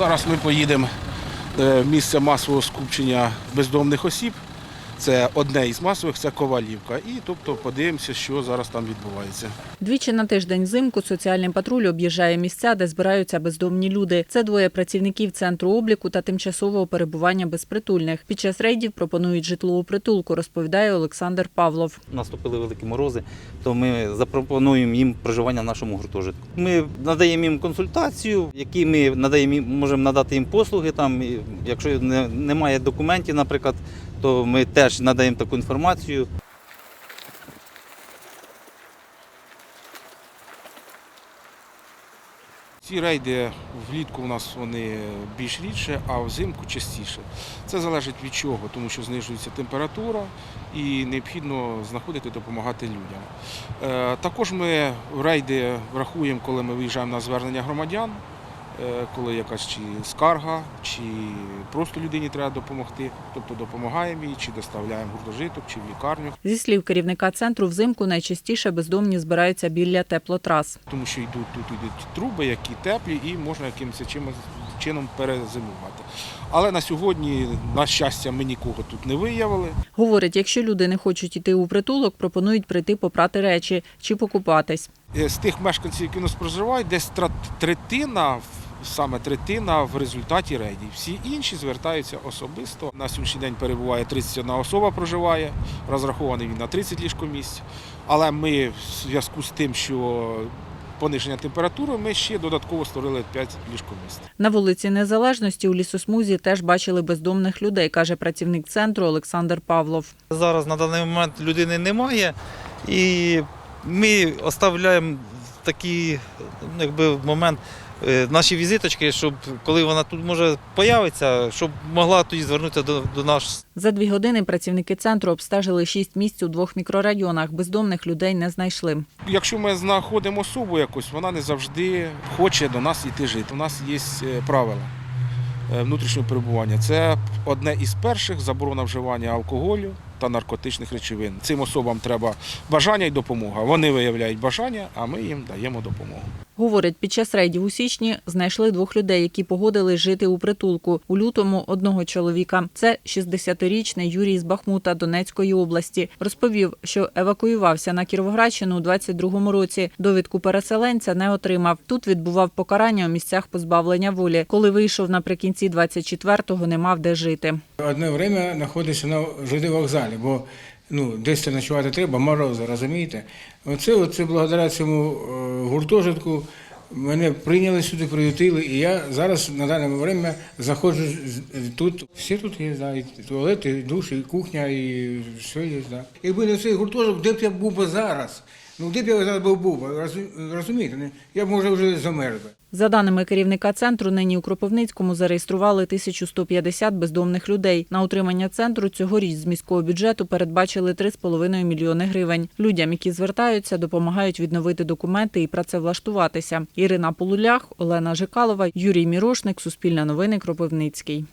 Зараз ми поїдемо е, в місце масового скупчення бездомних осіб. Це одне із масових, це Ковалівка. І тобто подивимося, що зараз там відбувається. Двічі на тиждень взимку соціальний патруль об'їжджає місця, де збираються бездомні люди. Це двоє працівників центру обліку та тимчасового перебування безпритульних. Під час рейдів пропонують житлову притулку, розповідає Олександр Павлов. наступили великі морози, то ми запропонуємо їм проживання в нашому гуртожитку. Ми надаємо їм консультацію, які ми надаємо можемо надати їм послуги. Там, якщо не, немає документів, наприклад, то ми теж надаємо таку інформацію. Ці рейди влітку у нас вони більш рідше, а взимку частіше. Це залежить від чого, тому що знижується температура і необхідно знаходити, допомагати людям. Е, Також ми рейди врахуємо, коли ми виїжджаємо на звернення громадян, коли якась чи скарга, чи просто людині треба допомогти. Тобто допомагаємо їй, чи доставляємо гуртожиток, чи в лікарню, Зі слів керівника центру, взимку найчастіше бездомні збираються біля теплотрас. тому що йдуть тут йдуть труби, які теплі, і можна якимось чимось чином перезимувати. Але на сьогодні, на щастя, ми нікого тут не виявили. Говорить, якщо люди не хочуть йти у притулок, пропонують прийти попрати речі чи покупатись. Е, З тих мешканців, які у нас проживають, десь третина, саме третина в результаті рейдів. Всі інші звертаються особисто. На сьогоднішній день перебуває 31 особа проживає, розрахований він на 30 ліжкомісць. Але ми в зв'язку з тим, що пониження температури, ми ще додатково створили 5 ліжкомісць. На вулиці Незалежності у лісосмузі теж бачили бездомних людей, каже працівник центру Олександр Павлов. Зараз на даний момент людини немає, і ми оставляємо такий ну, якби, момент наші візиточки, щоб коли вона тут може появиться, щоб могла тоді звернутися до, до нас. За дві години працівники центру обстежили шість місць у двох мікрорайонах. Бездомних людей не знайшли. Якщо ми знаходимо особу якусь, вона не завжди хоче до нас йти жити. У нас є е, правила е, внутрішнього перебування. Це одне із перших заборона вживання алкоголю та наркотичних речовин. Цим особам треба бажання і допомога. Вони виявляють бажання, а ми їм даємо допомогу. Говорить, під час рейдів у січні знайшли двох людей, які погодились жити у притулку. У лютому одного чоловіка. Це 60-річний Юрій з Бахмута Донецької області. Розповів, що евакуювався на Кіровоградщину у 22-му році. Довідку переселенця не отримав. Тут відбував покарання у місцях позбавлення волі. Коли вийшов наприкінці 24-го, не мав де жити. Одне время знаходився на ЖД вокзалі, бо ну, десь це ночувати треба, морози, розумієте? Оце, оце благодаря цьому е, гуртожитку мене прийняли сюди, приютили, і я зараз на дане время заходжу тут. Всі тут є, да, і туалети, і душ, і кухня, і все є. Да. Якби не цей гуртожиток, де б я був би зараз? Ну, де б я зараз був, був розумієте? Я може вже замерз. За даними керівника центру, нині у Кропивницькому зареєстрували 1150 бездомних людей. На утримання центру цьогоріч з міського бюджету передбачили 3,5 мільйони гривень. Людям, які звертаються, допомагають відновити документи і працевлаштуватися. Ірина Полулях, Олена Жикалова, Юрій Мірошник, Суспільне новини, Кропивницький.